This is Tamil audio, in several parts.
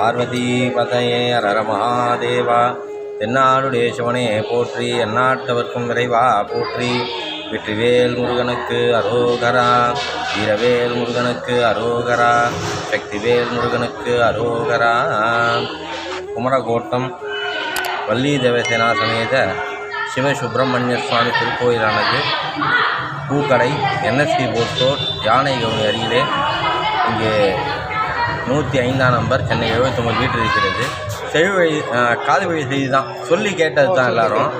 பார்வதி பதையே அரர மகாதேவா. தென்னாடுடைய சிவனே போற்றி எந்நாட்டவர்க்கும் விரைவா போற்றி. வெற்றிவேல் முருகனுக்கு அரோகரா வீரவேல் முருகனுக்கு அரோகரா சக்திவேல் முருகனுக்கு அரோகரா. குமரகோட்டம் வள்ளி தேவசேனா சமேத சிவசுப்பிரமணிய சுவாமி திருக்கோயிலானது. பூக்கடை என்எஸ்டி போஸ்டோர் யானை கவுனி அருகிலே இங்கே நூற்றி ஐந்தாம் நம்பர். சென்னை எழுபத்தொம்பது வீட்டில் இருக்கிறது. செவிவழி காது வழி செய்தி தான். சொல்லி கேட்டது தான் எல்லாரும்.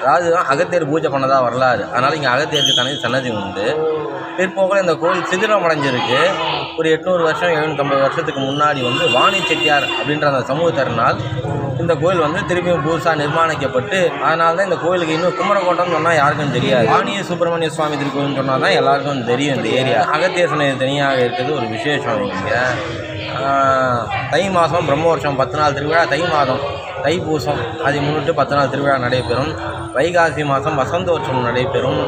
அதாவது தான் அகத்தியர் பூஜை பண்ணதாக வரலாறு. அதனால் இங்கே அகத்தியருக்கு தனி சன்னதி உண்டு. பிற்போக்கில் இந்த கோயில் சிதிலம் அடைஞ்சிருக்கு. ஒரு எட்நூறு வருஷம் எழுநூற்றம்பது வருஷத்துக்கு முன்னாடி வந்து வாணி செட்டியார் அப்படின்ற அந்த சமூகத்தினால் இந்த கோயில் வந்து திருப்பியும் புதுசாக நிர்மாணிக்கப்பட்டு அதனால தான் இந்த கோயிலுக்கு இன்னும் குமரக்கோட்டம்னு சொன்னால் யாருக்கும் தெரியாது. வாணிய சுப்பிரமணிய சுவாமி திருக்கோயில்னு சொன்னால் தான் எல்லாருக்கும் தெரியும் இந்த ஏரியா. அகத்திய சன்னதி தனியாக இருக்கிறது ஒரு விசேஷம் இங்கே. தை மாதம் பிரம்மோற்சவம் பத்து நாள் திருவிழா தை மாதம் தைப்பூசம் அதை முன்னிட்டு பத்து நாள் திருவிழா நடைபெறும். வைகாசி மாதம் வசந்தோற்சவம் நடைபெறும்.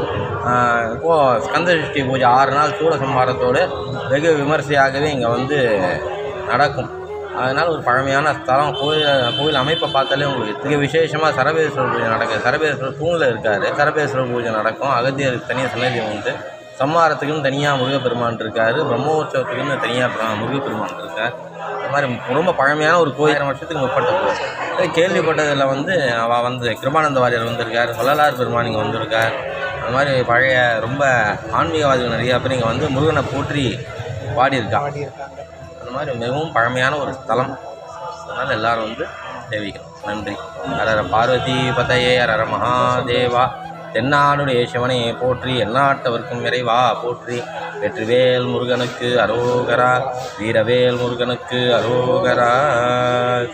இப்போது ஸ்கந்தசஷ்டி பூஜை ஆறு நாள் சூடசம்ஹாரத்தோடு வெகு விமர்சையாகவே இங்கே வந்து நடக்கும். அதனால் ஒரு பழமையான ஸ்தலம். கோயில் கோயில் அமைப்பை பார்த்தாலே உங்களுக்கு மிக விசேஷமாக சரபேஸ்வரர் பூஜை நடக்கும். சரபேஸ்வரர் தூணில் இருக்கார். சரபேஸ்வரர் பூஜை நடக்கும். அகத்தியருக்கு தனியாக சன்னதி உண்டு. சம்மாரத்துக்குன்னு தனியாக முருகப்பெருமான் இருக்கார். பிரம்மோற்சவத்துக்குன்னு தனியாக முருகப்பெருமான் இருக்கார். இந்த மாதிரி ரொம்ப பழமையான ஒரு கோயில். வருஷத்துக்கு முற்பட்ட கோயில். கேள்விப்பட்டதில் வந்து அவள் வந்து கிருமானந்த வாரியர் வந்திருக்கார். வள்ளலார் பெருமான் இங்கே வந்திருக்கார். அந்த மாதிரி பழைய ரொம்ப ஆன்மீகவாதிகள் நிறையா பேர் இங்கே வந்து முருகனை போற்றி பாடியிருக்கா அந்த மாதிரி மிகவும் பழமையான ஒரு ஸ்தலம். அதனால் எல்லாரும் வந்து சேவிக்கணும். நன்றி. அரர பார்வதி பதையே அரர மகாதேவா. தென்னாடுடைய சிவனை போற்றி எந்நாட்டவர்க்கும் விரைவா போற்றி. வெற்றிவேல் முருகனுக்கு அரோகரா வீரவேல் முருகனுக்கு அரோகரா.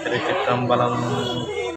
திருச்சிற்றம்பலம்.